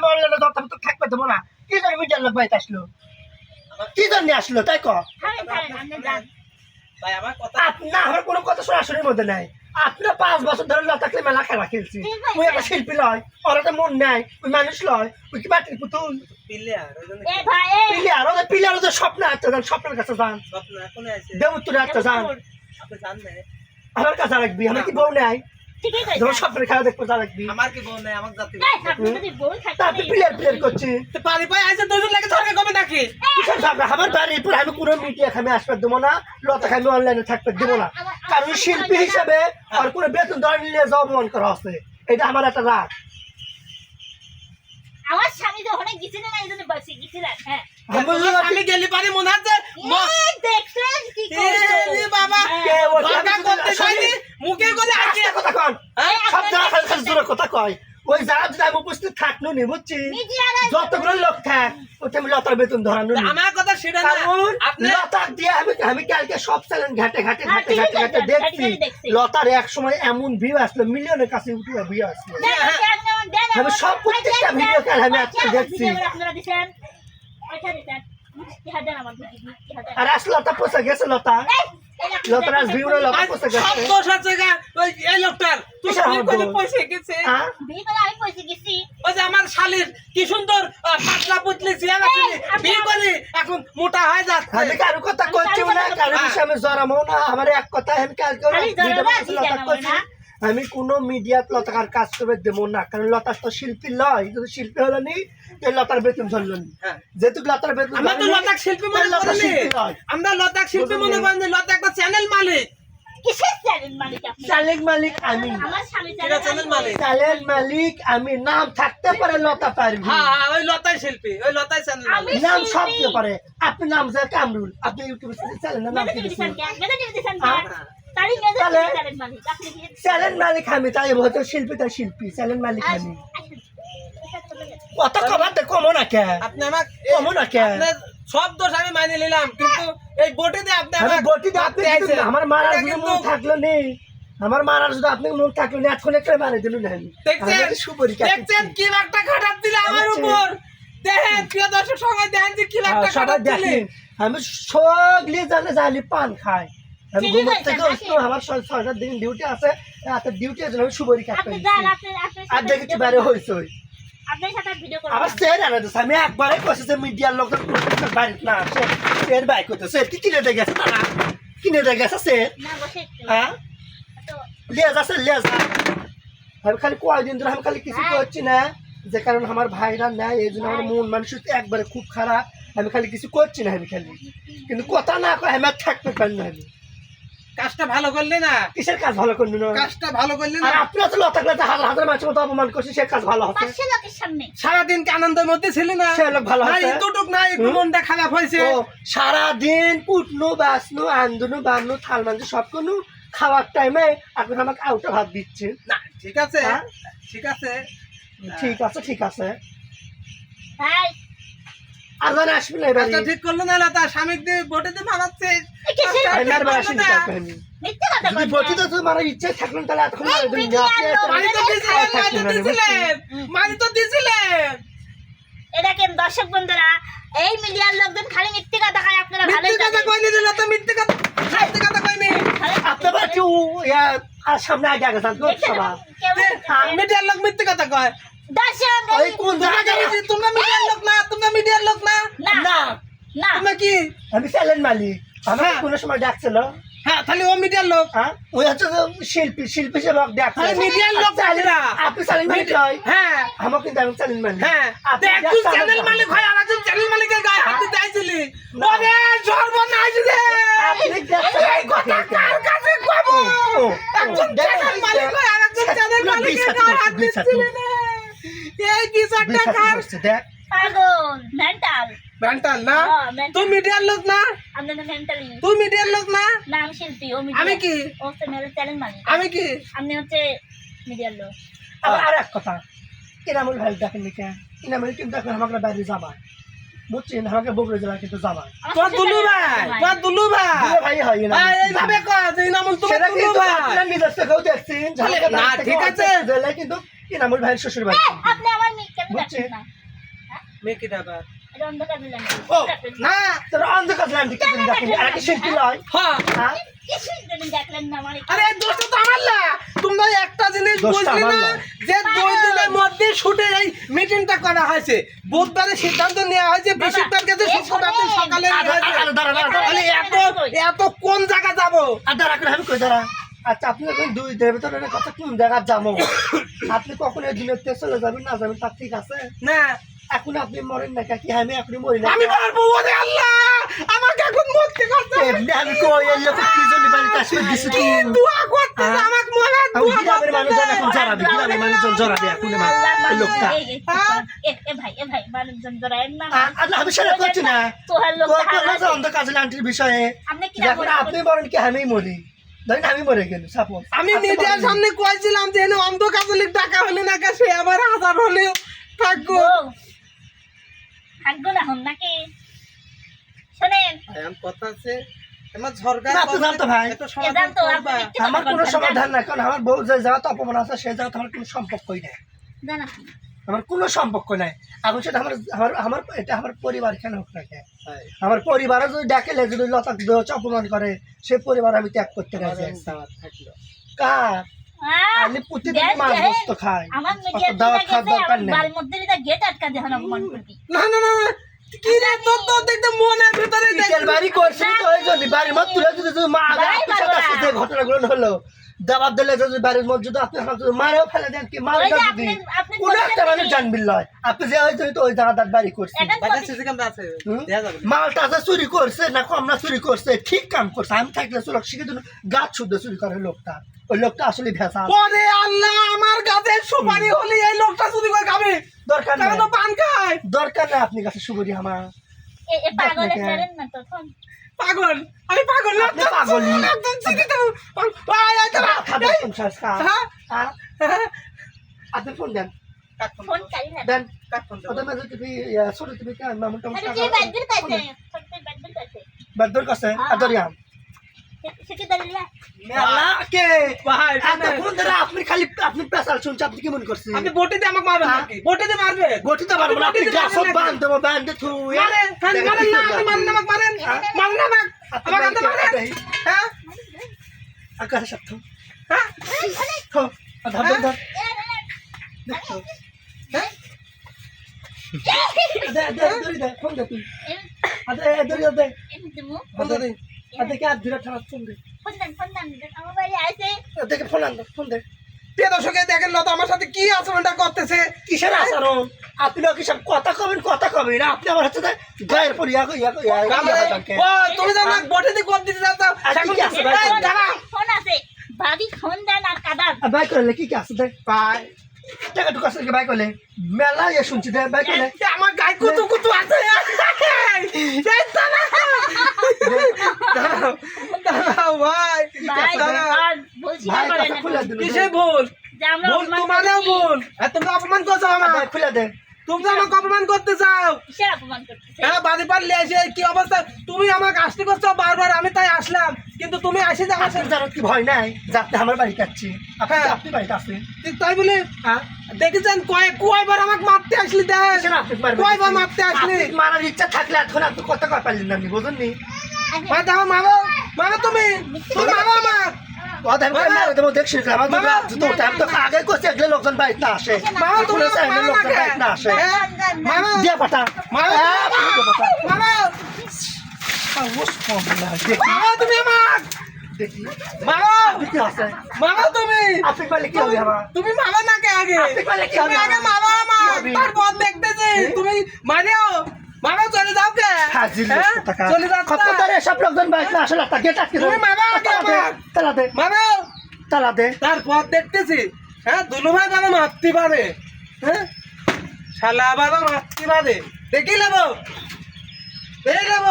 আমি অনলাইনে তো দেবো না কি জানি মিডিয়ার লোক বাড়িতে আসলো? কি জন্য আসলো? তাই আমার কথা কোনো কথা সরাসরির মধ্যে নাই। আপনার পাঁচ বছর ধরে লতাকলে মেলা খেলা খেলছি। ওই একটা শিল্পী লয় ওর একটা মন নাই ওই মানুষ লয় ওই কি মাটির পুতুল? প্লেয়ার ওই জন্য এ ভাই এ। পিলিয়ার ওদের পিলিয়ার ওদের স্বপ্ন একটা যান স্বপ্নের কাছে যান। স্বপ্ন আছে। দেবত্তুরে একটা যান। আমার কাছে রাখবি আমার কি বউ নাই? ঠিকই যখন স্বপ্নের খেলা দেখব যা রাখবি আমার কি বউ নাই আমার জাতি এই, আপনি যদি বই তা আপনি থাকতেন প্লেয়ার প্লেয়ার করছি পারি পাই আছে দুজন লাগে ধরে কবে নাকি? আমার বাড়ির পর আমি কোনো মিডিয়া খামে আসবে দেবো না লতা খামে অনলাইনে থাকতে দেবো না। কারণ শিল্পী হিসেবে আর কোনো বেতন ধরে নিয়ে যাওয়া অপমান করা হচ্ছে এটা আমার একটা রাগ। আমার স্বামী তো অনেক গেছিলেন এই জন্য বসে গেছিলেন হ্যাঁ। আমি গেলি পারি মনে হচ্ছে কি বাবা করতে মুখে আজকে আস্তে কথা কন হ্যাঁ? সব জায়গা খালি খালি জোরে কথা কয়। ওই জায়গা যদি আমি উপস্থিত থাকল নি বুঝছি? যতগুলো লোক থাক ওটা আমি লতার বেতন ধরানো নি। আমার কথা সেটা না। লতার দিয়ে আমি আমি কালকে সব চ্যানেল ঘাটে ঘাটে ঘাটে ঘাটে ঘাটে দেখছি লতার এক সময় এমন ভিউ আসলো মিলিয়নের কাছে উঠে ভিউ আসলো। আমি সব প্রত্যেকটা ভিডিও কাল আমি আজকে দেখছি। আপনারা দিছেন। পয়সা দিছেন। কি হাজার আমার দিদি কি হাজার? আর আসলে লতা পোষা গেছে লতা। লতার আজ ভিউ লতা পোষা সব গেছে দোষ আছে গা ওই এই লোকটার। তুই কিসের বিয়ে আমার করে দোষ? পয়সা গেছে? হ্যাঁ? বিয়ে করে আমি পয়সা গেছি। ওই যে আমার শালির কি সুন্দর আহ, পাতলা পুতলি চেয়ার আছে এই, আপনি- বিয়ে করে এখন মোটা হয়ে আমি যাচ্ছে কারও কথা করছি না কারও হ্যাঁ। বিষয়ে আমি না আমার এক কথা আমি কালকে খালি জড়াবা, কি লতা না? আমি কোনো মিডিয়াত লতাকার কাজ করবে দেবো না কারণ লতার তো শিল্পী লয় যদি শিল্পী হলো নি লতার বেতন হ্যাঁ। যেহেতু লতার বেতন আমরা তো লতাক শিল্পী মনে করি শিল্পী লয় আমরা লতাক শিল্পী মনে করি লতা একটা চ্যানেল মালিক। চ্যানেল মালিক আপনি? চালেক মালিক আমি। আমার স্বামী কিরা চ্যানেল মালিক? আমি। নাম থাকতে পারে লতা পারবি। হ্যাঁ হ্যাঁ ওই লতাই শিল্পী ওই লতাই চ্যানেল নাম। দিতে পারে। আপনি নাম যে কামরুল আপনি ইউটিউবে চ্যানেল নাম কি দিছেন চ্যানেল মালিক। চ্যানেল মালিক আমি তাই বলতো শিল্পী তাই শিল্পী। চ্যানেল মালিক আমি। কত কমাতে কমো না কে? আপনি আমার কমো না কে? সব দোষ আমি মানিয়ে নিলাম কিন্তু এই বটিতে আপনি আমি আমার বটিতে আপনি আমার মারার কিন্তু- মন থাকল নেই আমার মারার আপনি মন থাকল নেই এতক্ষণ একটা মারে দিল না। দেখছেন? সুপরি দেখছেন কি একটা খাটাপ দিলে আমার উপর? দেখেন প্রিয় দর্শক সবাই দেখেন যে কি একটা খাটাপ দিলে। আমি সগলি জানে জানি পান খাই। আমি ঘুমোর থেকে উঠতো, আমার ছয়টার দিন ডিউটি আছে। রাতের ডিউটি আছে আমি সুপরি কাটতে আপনি যান আপনি আপনার আর ভিডিও বাইরে করব। আবার সের আনা দিচ্ছে আমি একবারে কষে যে মিডিয়ার লোক বাড়ি না আসে বাইক করতে। সে কি কিনে দিয়ে গেছে? তারা কিনে দিয়ে গেছে সে না বসে একটু। হ্যাঁ? লেজ আছে লেজ। আমি খালি কয়দিন ধরে আমি খালি কিছু হ্যাঁ। করছি না। যে কারণ আমার ভাইরা নেয় এই জন্য আমার মন মানুষ একবারে খুব খারাপ। আমি খালি কিছু করছি না আমি খালি। কিন্তু কথা না কয় আমি আর থাকতে পারি না আমি। কাজটা ভালো করলে না কিসের কাজ ভালো করবি না? কাজটা ভালো করলে আর না আপনার তো লতা লতা হাজার হাজার মানুষের মতো অপমান করছি সে কাজ ভালো হবে সামনে। সারাদিন কি আনন্দের মধ্যে ছিল না? সে লোক ভালো আছে। এতটুক না একটু মনটা খারাপ হয়েছে। ও সারাদিন কুটনু বাসনু আন্দনু বান্নু থাল মানজু সব কোনো খাওয়ার টাইমে এখন আমাকে আউটা ভাত দিচ্ছে। না ঠিক আছে। হ্যাঁ? ঠিক আছে। ঠিক আছে ঠিক আছে। ভাই। আর আসবি না এবারে ঠিক করল না তার স্বামীর দিয়ে বটে দিয়ে মারাচ্ছে। কাউকে আমি। মিথ্যে কথা যদি বলছেন। বটি তো মারা ইচ্ছে থাকলেন তাহলে এতক্ষণ মারা তো মানি তো দিয়েছিলেন মানি তো দিয়েছিলেন এ দেখেন দর্শক বন্ধুরা এই মিডিয়ার লোকজন খালি মিথ্যে কথা খায় আপনারা ভালোই মিথ্যে কথা। কইনি দিল তো মিথ্যে কথা মিথ্যে কথা কইনি। খালি- আপনার কি ইয়া, আর সামনে আগে আগে যান দেখছেন? সবা কেউ- মিডিয়ার লোক মিথ্যে কথা কয়। দর্শক ওই কোন তোমরা কি তোমরা মিডিয়ার লোক না তোমরা মিডিয়ার লোক না? না। না। না। কি? আমি চ্যালেঞ্জ মালিক। আমার হ্যাঁ। কোনো সময় ডাকছিল? হ্যাঁ তাহলে ও মিডিয়ার লোক। হ্যাঁ? ওই হচ্ছে শিল্পী শিল্পী সে লোক ডাকছে। আরে মিডিয়ার লোক চ্যালেঞ্জ- না। আপনি চ্যালেঞ্জ মালিক হ্যাঁ? আমার কিন্তু আমি চ্যালেঞ্জ মালিক হ্যাঁ। আপনি একজন চ্যানেল আমাকে। মালিক হয় আর একজন চ্যানেল মালিকের গায়ে হাত দিতে আইছিলি। ওরে সর্বনাশ রে! আপনি ডাকছেন এই কথা কার কাছে কব? ও, ও, একজন চ্যানেল মালিক হয় আর একজন চ্যানেল মালিকের গায়ে হাত বিশ্বাস এই বিচারটা বিশ্বাস কার? দেখ। পাগল মেন্টাল। মেন্টাল না? তুই মিডিয়ার লোক না? মিডিয়ার লোক না? না আমি শিল্পী আমি কি? আমি কি? আপনি হচ্ছে মিডিয়ার লোক। আবার আর এক কথা। ইনামুল ভাই দেখেন নাকি ইনামুল কিন্তু এখন আমাকে বাইরে যাবা বুঝছেন? আমাকে বগুড়া জেলা কিন্তু যাবা তোর দুলু ভাই ভাই। তোর দুলু ভাই। ভাই হয় না এইভাবে কয় যে ইনামুল তোমার দুলু ভাই। আপনার দেখছেন না, ঠিক আছে। জেলায় কিন্তু এনামুল ভাইয়ের শ্বশুর এই, আপনি আমার মেয়ে কেন বুঝছে? দেখছেন না। মেয়ে কি ব্যাপার না তোর অন্ধকার কি শিল্পী লয়। হ্যাঁ। হ্যাঁ? কিছুই দিন দেখলেন না আমার আরে দোষটা তো আমার না। তোমরা একটা জিনিস বুঝলি না না। যে দুই দিনের মধ্যে শুটে এই মিটিংটা করা হয়েছে। বুধবারে সিদ্ধান্ত নেওয়া হয়েছে বৃহস্পতিবার কাছে শুক্রবার সকালে। তাহলে এত এত কোন জায়গা যাব? আর দাঁড়া করে আমি কই? দাঁড়া। আচ্ছা আপনি এখন দুই দেবে তো কথা কোন জায়গা যাব? আপনি কখন এই দিনের তে চলে যাবেন না যাবেন তার ঠিক আছে? না এখন আপনি মরেন না কি আমি এখনই মরি না। আমি ওরে আল্লাহ! আমাকে এখন মরতে করতে এমনি আমি কই এর লোক কি জন্য বাড়িতে দিছি দোয়া করতে হ্যাঁ। আমাকে আমি দোয়া গ্রামের মানুষজন এখন করতে জড়াবে? গ্রামের মানুষজন জড়াবে? এখন আমার এই লোকটা। এই, এই, এ, এ ভাই এ ভাই মানুষজন না। আল্লাহ আমি সেটা করছি না। তোহার লোক অন্ধ কাজল আন্টির বিষয়ে আপনি যখন আপনি মরেন কি আমি মরি? ধরেন আমি মরে গেল সাপোজ আমি মিডিয়ার সামনে কয়েছিলাম যে অন্ধ কাজলিক টাকা হলে না সে আবার হাজার হলেও থাকব না হন নাকি শোনেন এমন কথা আছে আমার ঝরকা না, তো জানতো ভাই। এত এ সমাধান করবা। আপনি আমার কোনো সমাধান নাই কারণ আমার বউ যে অপমান আছে সেই জায়গাতে আমার কোনো সম্পর্কই নাই। আমার কোনো সম্পর্ক নাই। এখন সেটা আমার আমার আমার এটা আমার পরিবার কেন হোক না কেন। আমার পরিবারও যদি ডাকেলে যদি লতা অপমান করে সে পরিবার আমি ত্যাগ করতে রাজি আছি। কার? আমি প্রতিদিন মাছ খাই। আমার দাওয়াত খাওয়ার দরকার নেই। না না, কি রে তোর তো দেখতে মনের ভিতরে বাড়ি? করছি তো ওই জন্য বাড়ির মধ্যে তুলে যদি মা ঘটনাগুলো হলো। দাবাব দিলে যদি বাড়ির যদি আপনি মারেও ফেলে দেন কি মারে কোনো একটা মানুষ জানবিল লয় আপনি যে ওই জন্য তো ওই জায়গাটার বাড়ি করছি। আছে। না। মালটা যে চুরি করছে না কম না চুরি করছে ঠিক কাম করছে। আমি থাকলে চুলক শিখে দিল গাছ শুদ্ধ চুরি করে লোকটা। ওই লোকটা আসলে ভেসা ওরে আল্লাহ আমার কাছে সুপারি হলে এই লোকটা চুরি করে খাবে। দরকার তো পান খায়। দরকার নেই আপনি কাছে সুবরি আমার। এ- এ পাগলে না তখন? পাগল। আমি পাগল না পাগল। একদম চিনি তো? আপনি ফোন দেন। ফোন কারি না। দেন। কাট ফোন ওদের মাঝে তুমি ছোট তুমি কেন মামুন টামুন আরে কাছে ব্যাগের কাছে বাদর কাছে আদরিয়াম সেটি দাঁড়িয়ে আল্লাহ কে ভাই এত শোনেন, ফোন ধরে মনে হ্যাঁ? হ্যাঁ, হ্যাঁ? হ্যাঁ হ্যাঁ দেখো হ্যাঁ? ফোন দে দেখে ফোন আন ফোন দে প্রিয় দর্শকে দেখেন লতা আমার সাথে কি আচরণটা করতেছে কিসের আচরণ আপনি কি সব কথা কবেন কথা কবেন আপনি আমার হচ্ছে গায়ের পর ইয়া ইয়া ইয়া ও তুমি জানো বটি দিয়ে কোপ দিতে যাও আর কি আছে ভাই? ফোন আছে ভাবি ফোন দেন আর কাদান বাই করলে কি কি আছে দেখ ভাই টাকা টুকা আছে বাই করলে মেলা ইয়ে শুনছি দে বাই করলে আমার গায়ে কুতু কুতু আছে তুমি আমাকে হ্যাঁ আসতে করছ বারবার আমি তাই আসলাম কিন্তু তুমি আসে যে আমার জানো কি ভয় নাই যাতে আমার বাড়ি কাটছি হ্যাঁ। আপনি বাড়িতে সাথে- তাই বলে হ্যাঁ দেখেছেন কয়েক কয়বার আমাকে মারতে আসলি দেখ? কয়বার মারতে আসলি মারার ইচ্ছা থাকলে এখন আপনি কথা কয় পারলেন না আপনি বুঝুন মা দেখো মারো মারো তুমি তুমি মারো আমার। আগে করছি এগুলো লোকজন না আসে। তুমি লোকজন। না আসে? দিয়ে পাঠা তুমি আমার। কি তুমি। মারো না আগে? তুমি হবে আগে মারো আমার। তারপর দেখতেছি তুমি মারিও মারো চলে যাও কে? হাজির হ্যাঁ? টাকা চলে যাও খপ্পতারে সব লোকজন না আসলে একটা গেট আটকে তুমি মারো তালা দে মারো তালা দে। তারপর দেখতেছি হ্যাঁ দুলু ভাই যেন মারতে পারে। হ্যাঁ? শালা আবার মারতে পারে। দেখি নেব দেখি। নেব